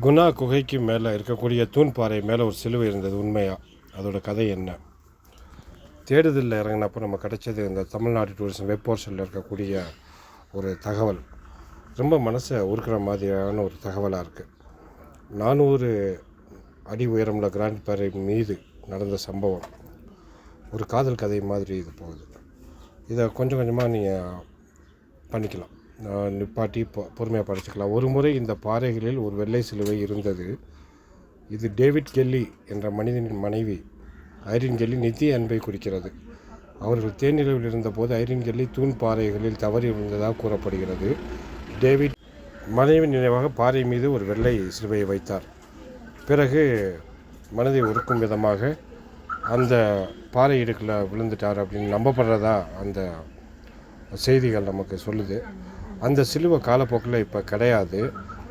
குணா குகைக்கு மேலே இருக்கக்கூடிய தூண்பாறை மேலே ஒரு சிலுவை இருந்தது உண்மையா? அதோட கதை என்ன? தேடுதலில் இறங்கினப்போ நம்ம கிடைச்சது இந்த தமிழ்நாடு டூரிசம் வெப் போர்ஷனில் இருக்கக்கூடிய ஒரு தகவல். ரொம்ப மனசை உருக்குற மாதிரியான ஒரு தகவலாக இருக்குது நானூறு அடி உயரமுள்ள கிராண்ட் பாறை மீது நடந்த சம்பவம். ஒரு காதல் கதை மாதிரி இது போகுது. இதை கொஞ்சம் கொஞ்சமாக நீங்கள் பண்ணிக்கலாம். நிப்பாட்டி பொறுமையாக படிச்சுக்கலாம். ஒரு முறை இந்த பாறைகளில் ஒரு வெள்ளை சிலுவை இருந்தது. இது டேவிட் கெல்லி என்ற மனிதனின் மனைவி ஐரின் கெல்லி நிதி அன்பை குறிக்கிறது. அவர்கள் தேனிலவில் இருந்தபோது ஐரின் கெல்லி தூண் பாறைகளில் தவறி விழுந்ததாக கூறப்படுகிறது. டேவிட் மனைவி நினைவாக பாறை மீது ஒரு வெள்ளை சிலுவையை வைத்தார். பிறகு மனதை உருக்கும் விதமாக அந்த பாறை இடுக்கில் விழுந்துட்டார் அப்படின்னு நம்பப்படுறதா அந்த செய்திகள் நமக்கு சொல்லுது. அந்த சிலுவை காலப்போக்கில் இப்போ கிடையாது.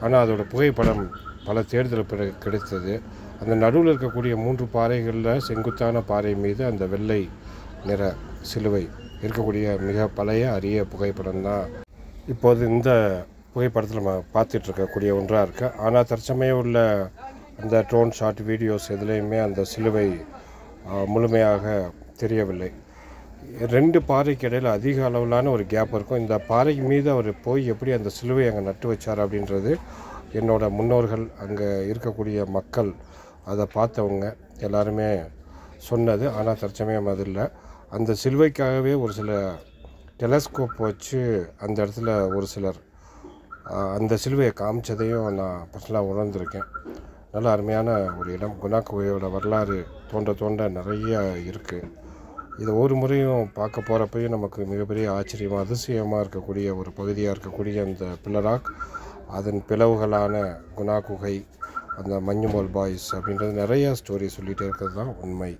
ஆனால் அதோடய புகைப்படம் பல தேடுதல் பிறகு கிடைத்தது. அந்த நடுவில் இருக்கக்கூடிய மூன்று பாறைகளில் செங்குத்தான பாறை மீது அந்த வெள்ளை நிற சிலுவை இருக்கக்கூடிய மிக பழைய அரிய புகைப்படம் தான். இப்போது இந்த புகைப்படத்தில் நம்ம பார்த்துட்ருக்கக்கூடிய ஒன்றாக இருக்குது ஆனால் தற்சமயம் உள்ள அந்த ட்ரோன் ஷாட் வீடியோஸ் எதுலேயுமே அந்த சிலுவை முழுமையாக தெரியவில்லை. ரெண்டு பாறைக்கு இடையில் அதிக அளவிலான ஒரு கேப் இருக்கும். இந்த பாறை மீது அவர் போய் எப்படி அந்த சிலுவை அங்கே நட்டு வச்சார் அப்படின்றது என்னோட முன்னோர்கள் அங்கே இருக்கக்கூடிய மக்கள் அதை பார்த்தவங்க எல்லாருமே சொன்னது. ஆனால் தற்சமயம் அது இல்லை. அந்த சிலுவைக்காகவே ஒரு சில டெலஸ்கோப் வச்சு அந்த இடத்துல ஒரு சிலர் அந்த சிலுவையை காமிச்சதையும் நான் பர்சனலாக உணர்ந்திருக்கேன். நல்ல அருமையான ஒரு இடம். குணா குகையோட வரலாறு தோண்ட தோண்ட நிறைய இருக்குது இதை ஒரு முறையும் பார்க்க போகிறப்பையும் நமக்கு மிகப்பெரிய ஆச்சரியமாக அதிசயமாக இருக்கக்கூடிய ஒரு பகுதியாக இருக்கக்கூடிய அந்த பில்லராக் அதன் பிளவுகளான குணா குகை அந்த மஞ்சுமோல் பாய்ஸ் அப்படின்றது நிறைய ஸ்டோரி சொல்லிகிட்டே இருக்கிறது தான் உண்மை.